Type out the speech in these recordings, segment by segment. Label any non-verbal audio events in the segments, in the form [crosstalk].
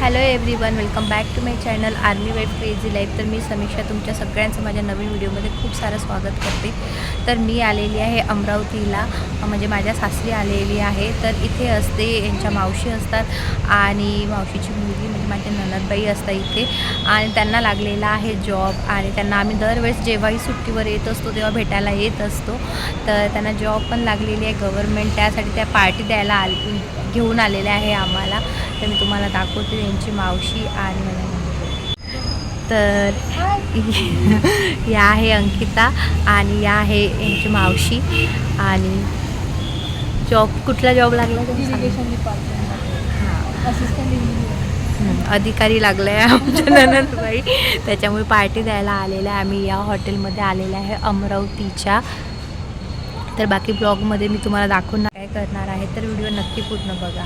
Hello everyone welcome back to my channel army wife crazy life तर मी समीक्षा तुमच्या सगळ्यांचं माझ्या नवीन व्हिडिओमध्ये खूप सारं स्वागत करते. तर मी आलेली आहे अमरावतीला म्हणजे माझ्या सासरी आलेली आहे. तर इथे असते यांच्या मावशी असतात आणि मावशीची मुलगी म्हणजे माझ्या ननदबाई असतात इथे. आणि त्यांना लागलेला आहे जॉब आणि त्यांना आम्ही दरवेळेस जेव्हाही सुट्टीवर येत असतो तेव्हा भेटायला येत असतो. तर त्यांना जॉब पण लागलेली आहे गव्हर्मेंट त्यासाठी त्या पार्टी द्यायला आल घेऊन आलेल्या आहे आम्हाला. तर मी तुम्हाला दाखवते. त्यांची मावशी आणि तर [laughs] या आहे अंकिता आणि या आहे यांची मावशी. आणि जॉब कुठला जॉब लागला अधिकारी लागले आहे आमच्या ननंदबाई. त्याच्यामुळे पार्टी द्यायला आलेल्या आहे. आम्ही या हॉटेलमध्ये आलेल्या आहे अमरावतीच्या. तर बाकी ब्लॉगमध्ये मी तुम्हाला दाखवणार काय करणार आहे तर व्हिडिओ नक्की पूर्ण बघा.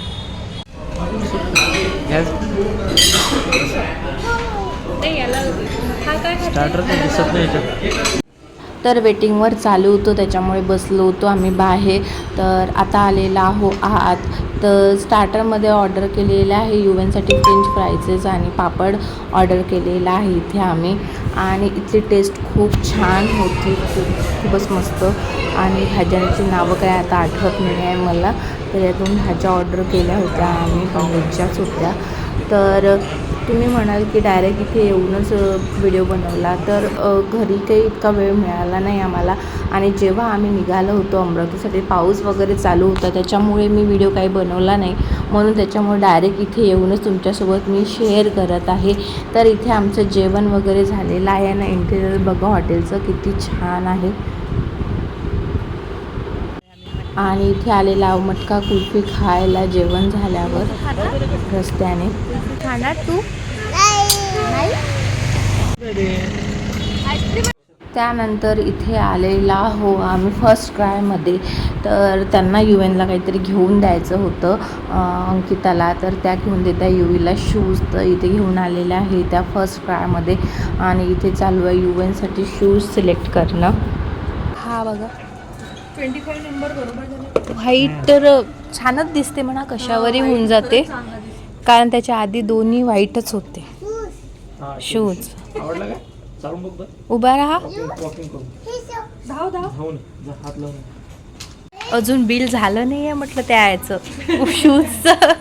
हा काय? स्टार्टर दिसत नाही याच्यात. तर वेटिंगवर चालू होतो त्याच्यामुळे बसलो होतो आम्ही बाहेर. तर आता आलेला आहो आहात तर स्टार्टरमध्ये ऑर्डर केलेलं आहे युवेनसाठी फ्रेंच फ्रायजेस आणि पापड ऑर्डर केलेला आहे इथे आम्ही. आणि इथली टेस्ट खूप छान होती खूप खूपच मस्त. आणि भाज्यांची नावं काय आता आठवत नाही आहे मला. तर यातून भाज्या ऑर्डर केल्या होत्या आम्ही पनीरच्याच होत्या तर तुम्ही म्हणाल की डायरेक्ट इथे येऊनच व्हिडिओ बनवला तर घरी काही इतका वेळ मिळाला नाही आम्हाला. आणि जेव्हा आम्ही निघालो होतो अमरावतीसाठी पाऊस वगैरे चालू होता त्याच्यामुळे मी व्हिडिओ काही बनवला नाही. म्हणून त्याच्यामुळे डायरेक्ट इथे येऊनच तुमच्यासोबत मी शेअर करत आहे. तर इथे आमचं जेवण वगैरे झालेलं आहे ना इंटेरियर बघा हॉटेलचं किती छान आहे. आणि इथे आलेला मटका कुल्फी खायला जेवण झाल्यावर रस्त्याने. खाणार तू? त्यानंतर इथे आलेला हो आम्ही फर्स्ट क्रायमध्ये तर त्यांना यू एनला काहीतरी घेऊन द्यायचं होतं अंकिताला. तर त्या घेऊन देत्या युवीला शूज तर इथे घेऊन आलेल्या आहे त्या फर्स्ट क्रायमध्ये आणि इथे चालू आहे यू एनसाठी शूज सिलेक्ट करणं. हा बघा. ट्वेंटी फाईव्ह नंबर बरोबर झाले. व्हाईट तर छानच दिसते म्हणा कशावरही होऊन जाते. कारण त्याच्या आधी दोन्ही व्हाईटच होते. शूज. आवडला काय? चालून बघ बरं. उभा राहा. वॉकिंग करू. धाव धाव. धावून जा, हात लावून अजून बिल झालं नाही आहे. म्हटलं त्या याचं शूजचं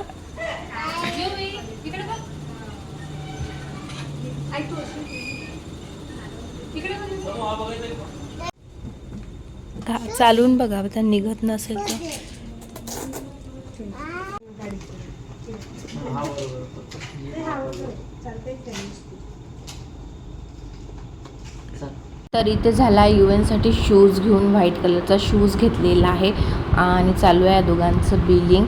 चालून बघा आता निघत नसेल तर. तर इथे झाला यू एनसाठी शूज घेऊन व्हाईट कलरचा शूज घेतलेला आहे आणि चालू आहे या दोघांचं बिलिंग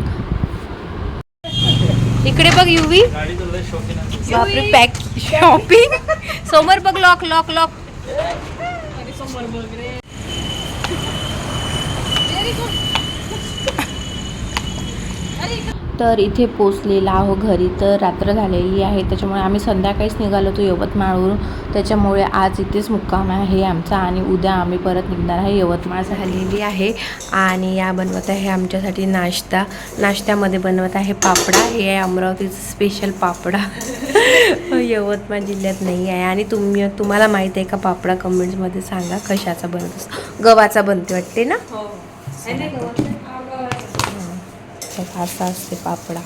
इकडे बघ युवी. बापरे पॅक शॉपिंग [laughs] समोर बघ लॉक लॉक लॉक अरे समोर बघ रे तर इथे पोचलेला आहो घरी. तर रात्र झालेली आहे. त्याच्यामुळे आम्ही संध्याकाळीच निघालो होतो यवतमाळवरून. त्याच्यामुळे आज इथेच मुक्काम आहे आमचा आणि उद्या आम्ही परत निघणार आहे. यवतमाळ झालेली आहे आणि या बनवत आहे आमच्यासाठी नाश्ता. नाश्त्यामध्ये बनवत आहे पापडा. हे आहे अमरावतीचं स्पेशल पापडा. [laughs] यवतमाळ जिल्ह्यात नाही आहे. आणि तुम्ही तुम्हाला माहीत आहे का पापडा कमेंट्समध्ये सांगा कशाचा बनत असतो. गव्हाचा बनते वाटते ना? हो. हो असा असते पापडा.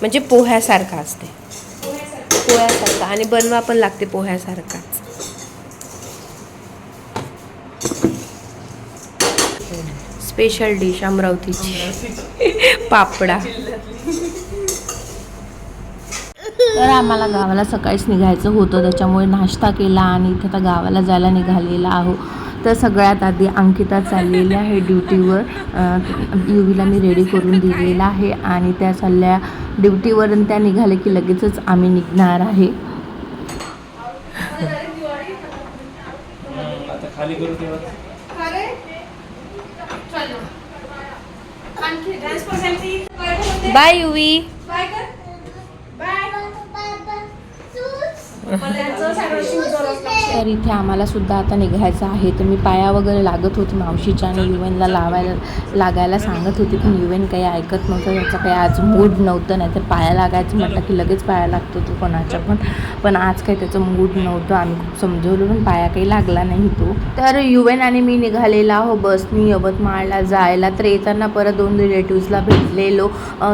म्हणजे पोह्यासारखा असते. पोह्यासारखा. आणि बनवा पण लागते पोह्यासारखाच. स्पेशल डिश अमरावतीची. पापडा. तर आम्हाला गावाला सकाळीच निघायचं होतं. त्याच्यामुळे नाश्ता केला आणि इथं आता गावाला जायला निघालेला आहो. तर सगळ्यात आधी अंकिता चाललेली आहे ड्युटीवर. युवीला मी रेडी करून दिलेला आहे आणि त्या चालल्या ड्युटीवर आणि त्या निघाले की लगेचच आम्ही निघणार आहे. आता खाली करू तेव्हा? बाय युवी झालं तर इथे आम्हाला सुद्धा आता निघायचं आहे. तर मी पाया वगैरे लागत होती मावशीच्या आणि युवनला लावायला लागायला सांगत होती. पण युवन काही ऐकत नव्हतं. त्याचा काही आज मूड नव्हतं. नाही तर पाया लागायचं म्हटलं की लगेच पाया लागतो तो कोणाच्या पण. पण आज काही त्याचं मूड नव्हतं. आम्ही खूप समजवलं पण पाया काही लागला नाही तो. तर युवन आणि मी निघालेला हो बसनी यवतमाळला जायला. तर येताना परत दोन रिलेटिव्सला भेटलेलो.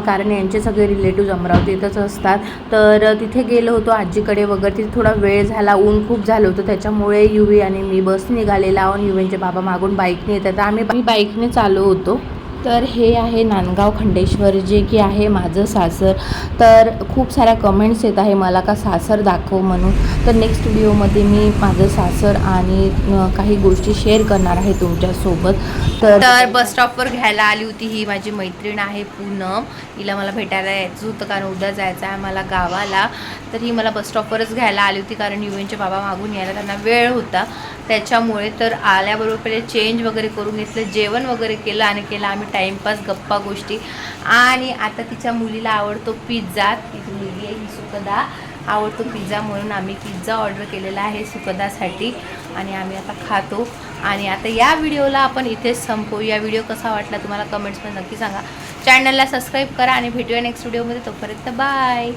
कारण यांचे सगळे रिलेटिव्ज अमरावतीतच असतात. तर तिथे गेलो होतो आजीकडे वगैरे. तिथे थोडा वेळ झाला ऊन खूप झालं होतं. त्याच्यामुळे युवी आणि मी बस निघालेला. आहोत युवींचे बाबा मागून बाईकने येतात. तर आम्ही बाईकने चालू होतो. तर हे आहे नांदगाव खंडेश्वर जे की आहे माझं सासर. तर खूप साऱ्या कमेंट्स येत आहे मला का सासर दाखव म्हणून. तर नेक्स्ट व्हिडिओमध्ये मी माझं सासर आणि काही गोष्टी शेअर करणार आहे तुमच्यासोबत. तर तर बस स्टॉपवर घ्यायला आली होती ही माझी मैत्रीण आहे पूनम. हिला मला भेटायला यायचं होतं कारण उद्या जायचं आहे मला गावाला. तर ही मला बस स्टॉपवरच घ्यायला आली होती कारण युएनचे बाबा मागून यायला त्यांना वेळ होता. त्याच्यामुळे तर आल्याबरोबर पहिले चेंज वगैरे करून घेतलं जेवण वगैरे केलं आणि केलं आम्ही टाईमपास गप्पा गोष्टी. आणि आता तिच्या मुलीला आवडतो पिझ्झा तिची मुलगी आहे ही सुखदा आवडतो पिझ्झा म्हणून आम्ही पिझ्झा ऑर्डर केलेला आहे सुखदासाठी आणि आम्ही आता खातो. आणि आता या व्हिडिओला आपण इथेच संपवू. या व्हिडिओ कसा वाटला तुम्हाला कमेंट्समध्ये नक्की सांगा. चॅनलला सबस्क्राईब करा आणि भेटूया नेक्स्ट व्हिडिओमध्ये तोपर्यंत बाय